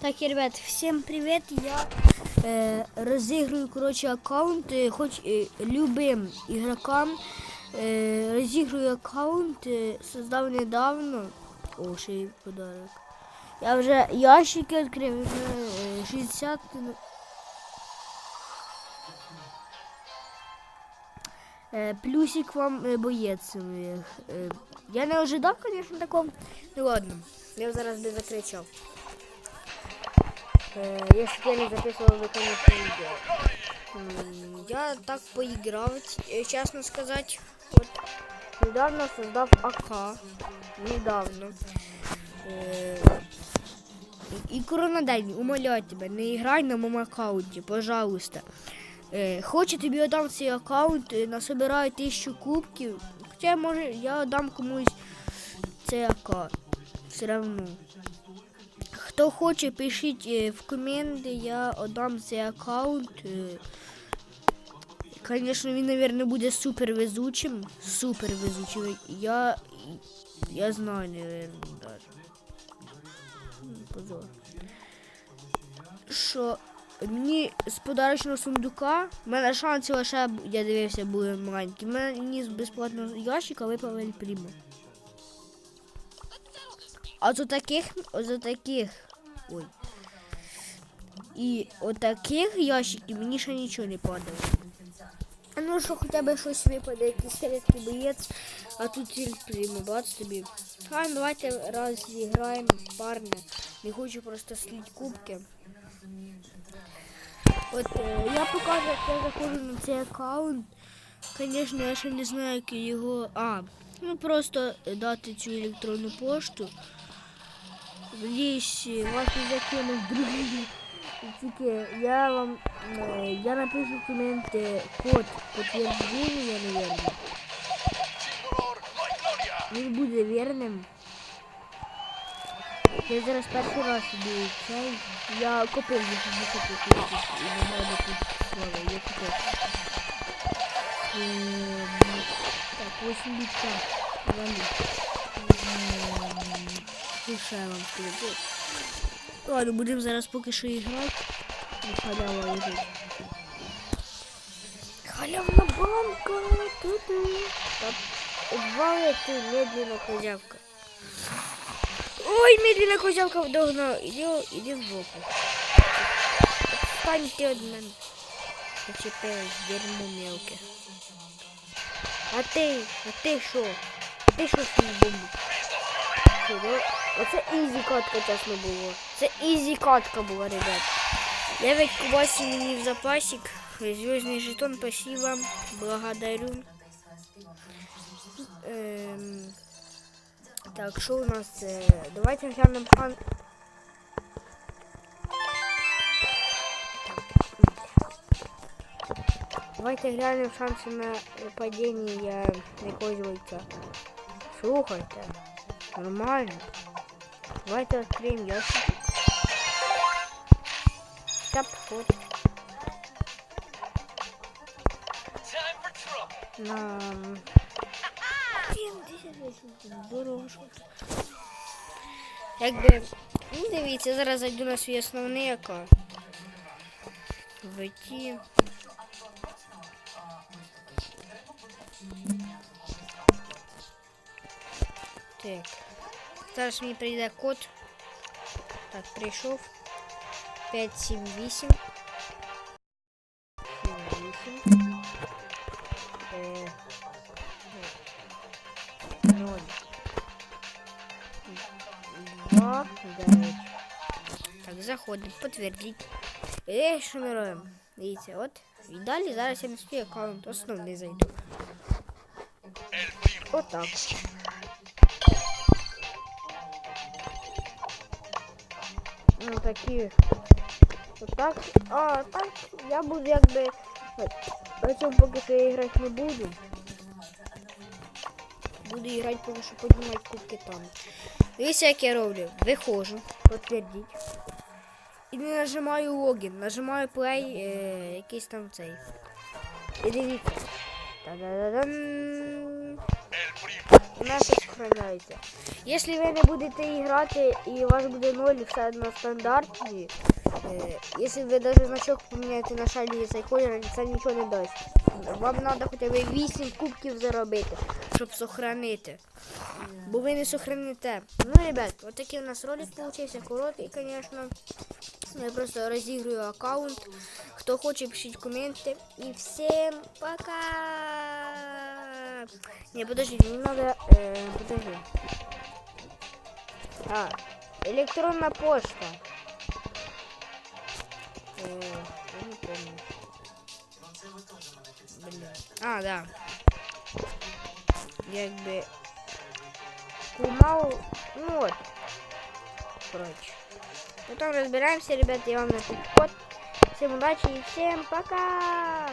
Так, ребят, всем привет. Я э, разыгрываю, короче, аккаунт, э, хоть э, любым игрокам. Э, разыгрываю аккаунт, э, создав недавно. О, ще й подарок. Я вже ящики відкрив, вже е, 60. ну. Е, Плюсик вам е, боєць. е, е. Я не ожидав, звісно, такого. Ну ладно, я зараз би закричав. Э, Если бы я не записывал бы, конечно, видео. М, Я так поиграл, э, честно сказать. Вот недавно создав АК. Недавно. Э, И, и коронадень, умоляю тебя, не играй на моем аккаунте, пожалуйста. Е, Хоче тобі отдам цей аккаунт, е, насобираю тисячу кубків. Хоча може я дам комусь цей АК. Все равно. Хто хоче, пишіть е, в коменти, я отдам цей аккаунт. Е, Звісно, він, мабуть, буде супер везучим. Супер везучим. Я. Я знаю, мабуть, даже. Позор. Що мені з подарочного сундука, в мене шанси лише, я дивився, були маленькі. Мені з безплатного ящика випав Ель Прімо. А за таких, за таких, ой. І от таких ящиків мені ще нічого не падало. А ну що хоча б щось випаде, якийсь рідкий боєць, а тут Прімо, бац тобі. А ну, давайте раз зіграємо парне. Не хочу просто слить кубки. От е, я покажу, як я заходжу на цей аккаунт. Звісно, я ще не знаю, як його. А, ну просто дати цю електронну пошту. Вас не закинув другий. Тільки я вам е, я напишу в коменти код підтвердження, наверное. Він буде вірним. Я зараз перший раз в цей. Я купив їх високу кількість і не треба тут слава. Я купив. Ем, Так, 8 бітка. Валі. І ще я вам скажу. Ладно, будемо зараз поки що грати. І халява лежить. Халявна банка. Ту-ту. Так, Валити медленно козявка. Ой, медленно козявка вдогнал. Иди, иди в боку. Отстань ты от мене. Зачепилась, дерьмо мелке. А ти, а ти що? А ти що свій бомбу? Що, да? Оце ізі катка чесно було. Це ізі катка була, ребят. 9 кубасів мені в запасик. Звездный жетон, спасибо. Благодарю. Эм, так, що у нас? Е, давайте глянемо хан. Давайте глянемо шанси на падіння якогось бойця. Слухайте, нормально. Давайте відкриємо ящик. Тап, ход. Нам... Блін, 10 Здорово, що це. Якби, ну дивіться, зараз зайду на свій основний аккаунт. Войти. Так. Зараз мені прийде код. Так, прийшов. 578. 78. Е, Ноль. Два, дев'ять. Так, заходимо, підтвердіть. І що ми робимо? Дивіться, от. І далі зараз я на свій аккаунт основний зайду. Отак. Ну такі. Отак. А, так я буду якби. На цьому поки що я грати не буду. Буду грати поки що піднімати кубки там. Дивіться, як я роблю. Виходжу, підтвердіть. І не нажимаю логін, нажимаю play, е, якийсь там цей. І дивіться. Та-да-да-дам. Ось сохраняється. Якщо ви не будете грати і у вас буде 0 все на стандарті, е, якщо ви навіть значок поміняєте на шалі цей колір, це нічого не дасть. Вам треба хоча б 8 кубків заробити, щоб сохранити. Бо ви не сохраните. Ну, ребят, от такий у нас ролик получився, короткий, звісно. Я просто розіграю аккаунт. Хто хоче, пишіть коменти. І всім пока! Не, подождите, не надо... Э, подожди. А, электронная почта. Э, я не помню. Блин. А, да. Якби... Кумал... Ну вот. Короче. Потом разбираемся, ребят, я вам напишу код. Всем удачи и всем пока!